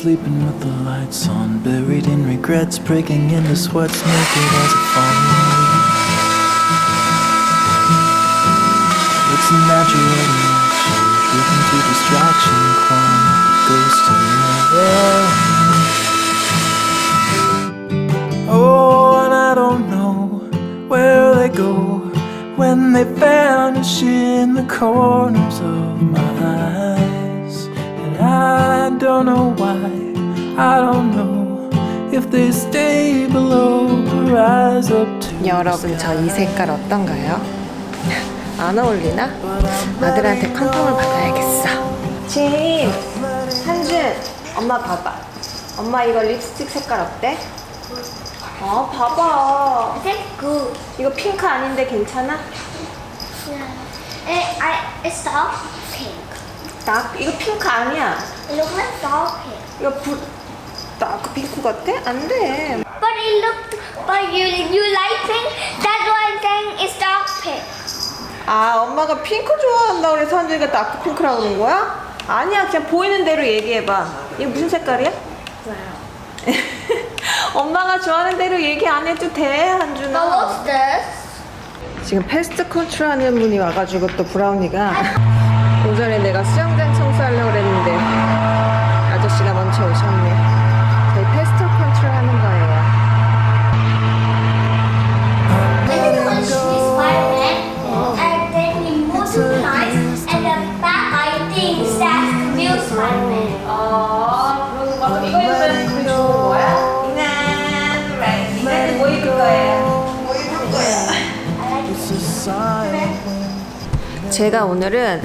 sleeping with the lights on, buried in regrets, breaking into sweats, naked as a leaf. It's a natural reaction, driven to distraction, the ghost the air. Oh, and I don't know where they go when they vanish in the corners of my eyes. And I don't know why, I don't know if they stay below or rise up to 여러분 저 이 색깔 어떤가요? 안 어울리나? 아들한테 컨펌을 받아야겠어. 진, 한준, 엄마 봐봐. 엄마 이거 립스틱 색깔 어때? 어, 봐봐. Good. 이거 핑크 아닌데 괜찮아? It, I, it's dark pink. 나 이거 핑크 아니야. It looks like dark pink. 이거 불 다크 핑크 같아? 안 돼. But it looked, but you, you like pink? That's why I'm saying it's dark pink. 아, 엄마가 핑크 좋아한다 그래서 한준이가 다크 핑크라고 그런 거야? 아니야, 그냥 보이는 대로 얘기해봐. 이거 무슨 색깔이야? 엄마가 좋아하는 대로 얘기 안 해도 돼, But 한준아. what's this? 지금 패스트 컨트롤 하는 분이 와가지고 또 브라우니가 오전에 내가 수영장 청소하려고 그랬는데 제가 오늘은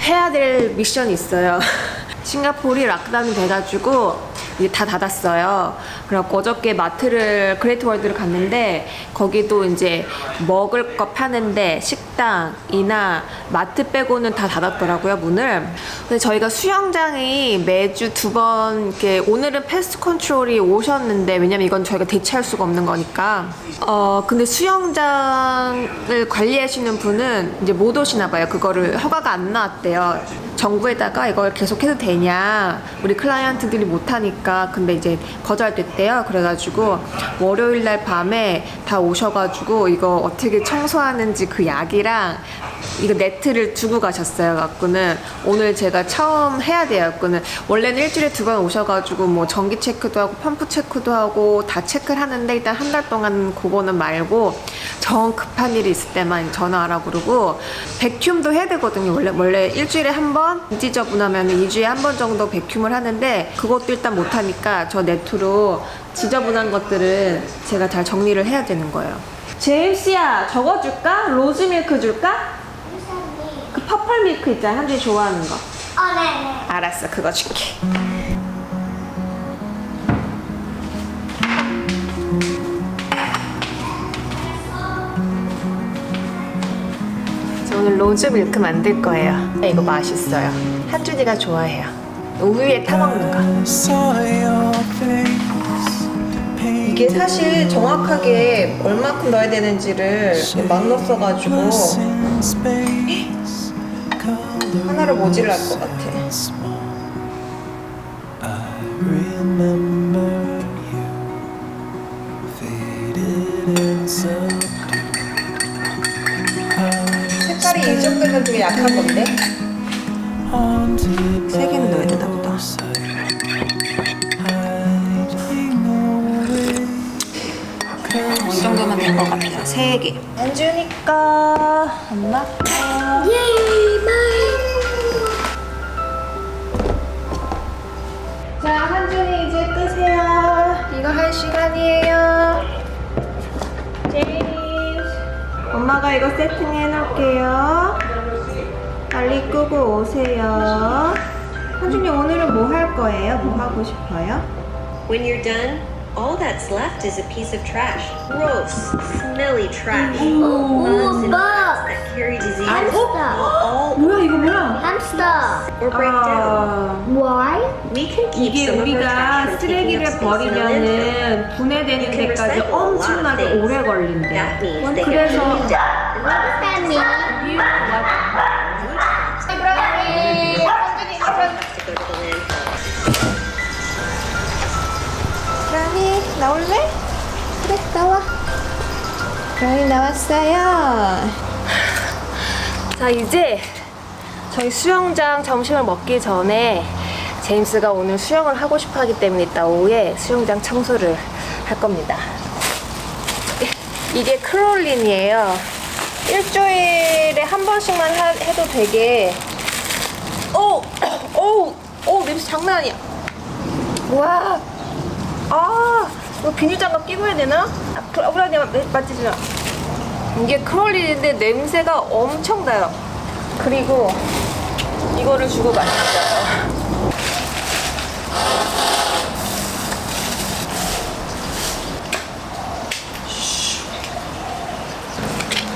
해야 될 미션이 있어요. 싱가포르이 락다운이 돼가지고 이제 다 닫았어요. 그래갖고 어저께 마트를 그레이트 월드를 갔는데 거기도 이제 먹을 거 파는데 식당이나 마트 빼고는 다 닫았더라고요 문을. 근데 저희가 수영장이 매주 두 번 이렇게 오늘은 패스트 컨트롤이 오셨는데 왜냐면 이건 저희가 대체할 수가 없는 거니까. 어 근데 수영장을 관리하시는 분은 이제 못 오시나 봐요. 그거를 허가가 안 나왔대요. 정부에다가 이걸 계속 해도 되냐 우리 클라이언트들이 못하니까 근데 이제 거절됐대 요. 그래가지고 월요일 날 밤에 다 오셔가지고 이거 어떻게 청소하는지 그 약이랑 이거 네트를 두고 가셨어요 갖고는 오늘 제가 처음 해야 돼요 갖고는 원래는 일주일에 두 번 오셔가지고 뭐 전기 체크도 하고 펌프 체크도 하고 다 체크를 하는데 일단 한 달 동안 그거는 말고 정 급한 일이 있을 때만 전화하라 그러고 백큐움도 해야 되거든요 원래 원래 일주일에 한번 지저분하면 2주에 한 번 정도 백큐움을 하는데 그것도 일단 못 하니까 저 네트로 지저분한 것들은 제가 잘 정리를 해야 되는 거예요 제임스야 저거 줄까? 로즈 밀크 줄까? 그 퍼플 밀크 있잖아 한준이 좋아하는 거. Oh, no, no. 알았어. 그거 줄게. 저 오늘 로즈 밀크 만들 거예요. 이거 맛있어요. 한준이가 좋아해요. 우유에 타먹는 거. 이게 사실 정확하게 얼마큼 넣어야 되는지를 막 넣었어가지고 하나로 모질랄 것 같아 색깔이 이 정도면 되게 약한 건데 세 개는 넣어야 되나 보다. 이 정도면 될 것 같아요 세 개. 안 주니까 엄마 Yay, bye. 시간이에요 제임스 엄마가 이거 세팅해 놓을게요 빨리 끄고 오세요 한준이 오늘은 뭐 할 거예요? 뭐 하고 싶어요? When you're done, all that's left is a piece of trash. Gross, smelly trash. Bugs and bug. rats that carry disease Hamster. all 뭐야 이거 뭐야? Hamster. or break down. 아, Why? We can keep 이게 우리가 쓰레기를. 버리면은 분해되는 데까지 엄청나게. 오래 걸린대. 그래서 landfill. 나올래? 그래, 나와. 브라운이 나왔어요. 자, 이제 저희 수영장 점심을 먹기 전에 제임스가 오늘 수영을 하고 싶어 하기 때문에 이따 오후에 수영장 청소를 할 겁니다. 이게 크롤린이에요. 일주일에 한 번씩만 하- 해도 되게 오! 오! 오! 냄새 장난 아니야. 와! 아! 이거 비닐장갑 끼고 해야 되나? 아, 그, 브라니 맞지지 마. 이게 크롤린인데 냄새가 엄청 나요. 그리고 이거를 주고 마셨어요.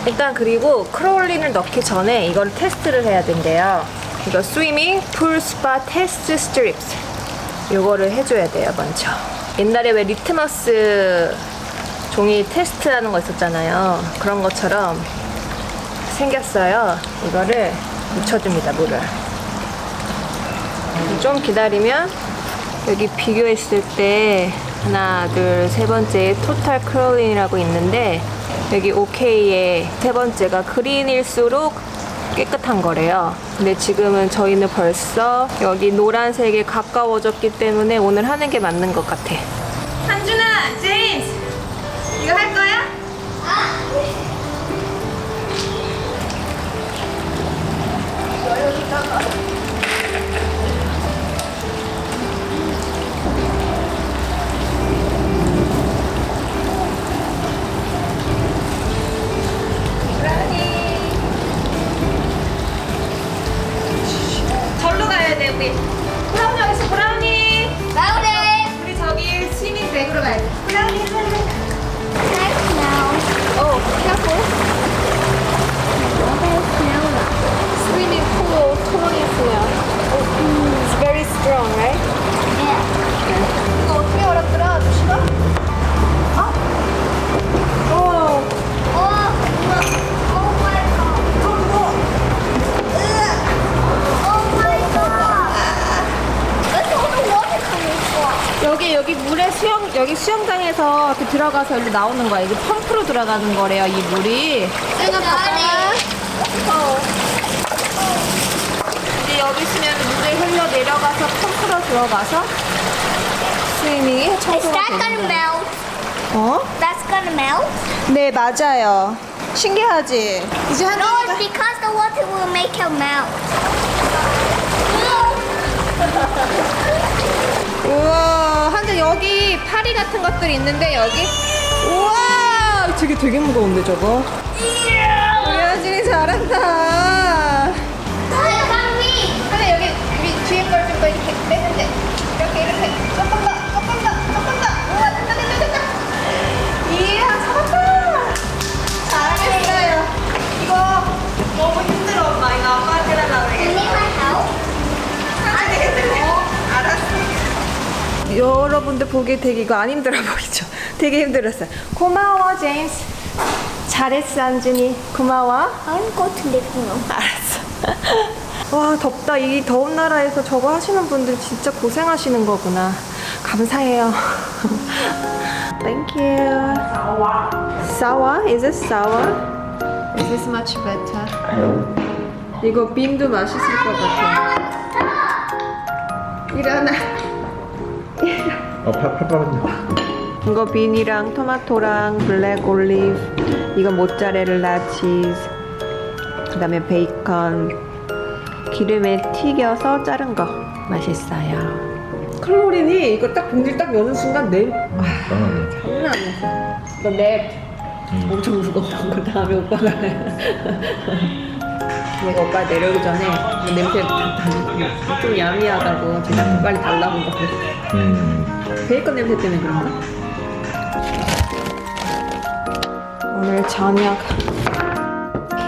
일단 그리고 크롤린을 넣기 전에 이걸 테스트를 해야 된대요. 이거 스위밍 풀 스파 테스트 스트립스. 요거를 해줘야 돼요, 먼저. 옛날에 왜 리트머스 종이 테스트하는 거 있었잖아요. 그런 것처럼 생겼어요. 이거를 묻혀줍니다, 물을. 좀 기다리면 여기 비교했을 때 하나, 둘, 세 번째 토탈 크롤린이라고 있는데 여기 OK의 세 번째가 그린일수록 깨끗한 거래요. 근데 지금은 저희는 벌써 여기 노란색에 가까워졌기 때문에 오늘 하는 게 맞는 것 같아. 한준아, 제임스, 이거 할 거야? 절 수영 수영장에서 이렇게 들어가서 여기 나오는 거야. 이게 펌프로 들어가는 거래요. 이 물이. 어. 이제 여기 있으면 물에 흘러 내려가서 펌프로 들어가서 스위밍이 Is 청소가 that 되는 gonna 거야. melt? 어? That's gonna melt? 네 맞아요. 신기하지? 이제 한 No, it's because the water will make it melt. 여기 파리 같은 것들이 있는데 여기? 우와! 저게 되게 무거운데 저거? 우리 한진이 잘한다. 하나 여기 위 뒤에 걸 좀 더 이렇게 빼는데. 이렇게 이렇게. 조금 여러분들 보기에 되게 이거 안 힘들어 보이죠? 되게 힘들었어요 고마워 제임스 잘했어 안준이 고마워 I'm going to living room. 알았어. 와 덥다. 이 더운 나라에서 저거 하시는 분들 진짜 고생하시는 거구나. 감사해요. Thank you. Sour? Is it sour? Is this much better? 이거 빈도 맛있을 것 같아. 일어나. 어, 팔, 팔 빠졌네. 이거 빈이랑 토마토랑 블랙 올리브 이거 모짜렐라 치즈 그 다음에 베이컨. 기름에 튀겨서 자른 거. 맛있어요. 클로린이 이거 딱 봉지 딱 여는 순간 내 아, 아, 장난 아니었어. 이거 내 엄청 무겁던 거 다음에 오빠가 오빠 내려오기 전에 이거 냄새 좀 야미하다고 제가 빨리 달라고 막 그랬어 음. 베이컨 냄새 때문에 그런가? 오늘 저녁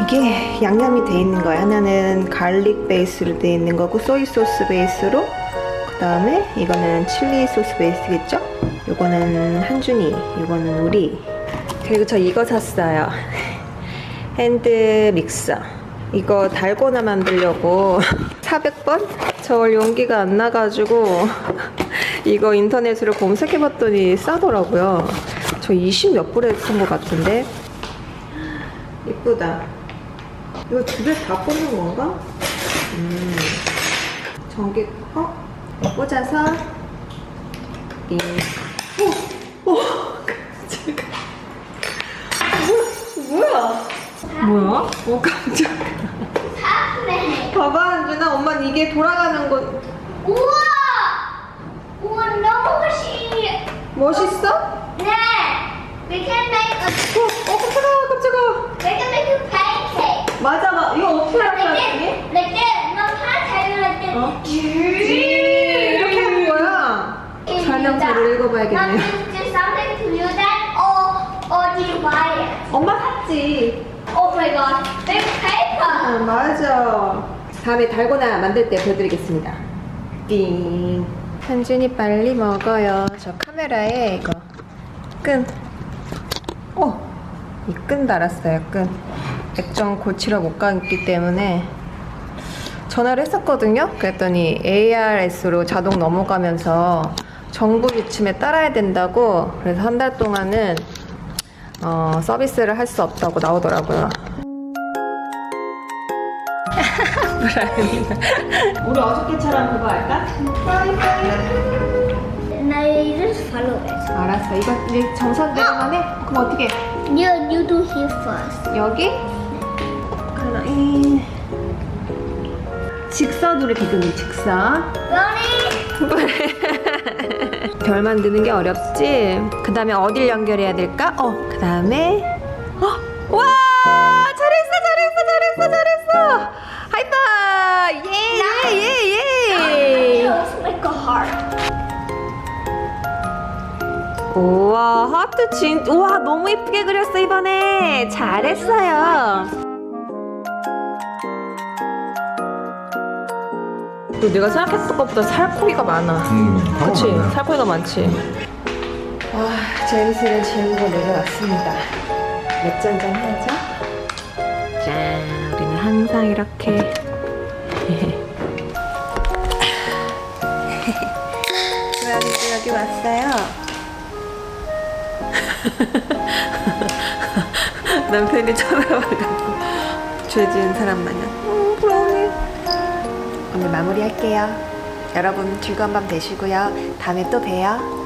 이게 양념이 돼 있는 거야. 하나는 갈릭 베이스로 돼 있는 거고 소이 소스 베이스로 그 다음에 이거는 칠리 소스 베이스겠죠? 요거는 한준이, 요거는 우리. 그리고 저 이거 샀어요. 핸드 믹서. 이거 달고나 만들려고 400번? 저 용기가 안 나가지고 이거 인터넷으로 검색해봤더니 싸더라고요. 저 20 몇 불에 산 것 같은데. 이쁘다. 이거 집에 다 꽂는 건가? 음. 전기 어? 꽂아서 이 오! 오! 뭐야? 뭐야? 어 깜짝. 봐봐 안준아 엄마 이게 돌아가는 거 우와! 우와, 너무 멋있 멋있어? 네! We can make a, 어, 어 깜짝아 깜짝아 we can make a pancake. 맞아 마 이거 어떻게 언니? like this. No, pancake like this. 어? 이렇게 하는 거야 설명서를 읽어봐야겠네요 Now, do something to use that or, or do you buy it? 엄마 샀지 Oh my god, there's paper! 어 맞아 다음에 달고나 만들 때 보여드리겠습니다. 띵. 현준이 빨리 먹어요. 저 카메라에 이거 끈. 어! 이 끈 달았어요 끈. 액정 고치러 못 갔기 때문에 전화를 했었거든요. 그랬더니 ARS로 자동 넘어가면서 정부 지침에 따라야 된다고 그래서 한 달 동안은 어, 서비스를 할 수 없다고 나오더라고요 우리 어저께처럼 그거 할까? Just follow it. 알았어. 이거 이제 정선대로만 해? 그럼 어떻게? 해? You, you do here first. 여기? 그럼 이 직선으로 비그는 직선. Ronnie! 별 만드는 게 어렵지? 그 다음에 어딜 연결해야 될까? 어, 그 다음에 어, 와 우와 하트 진 우와 너무 이쁘게 그렸어 이번에. 잘했어요. 또 내가 생각했던 것보다 살코기가 많아. 음, 그치. 살코기가 많지. 와 제리스는 재우고 내려왔습니다. 맥주 한잔 해야죠? 짠 우리는 항상 이렇게. 고양이도 여기 왔어요 남편이 쳐다봐가지고 죄 지은 사람 마냥. 음, 그러네. 오늘 마무리할게요. 여러분 즐거운 밤 되시고요. 다음에 또 봬요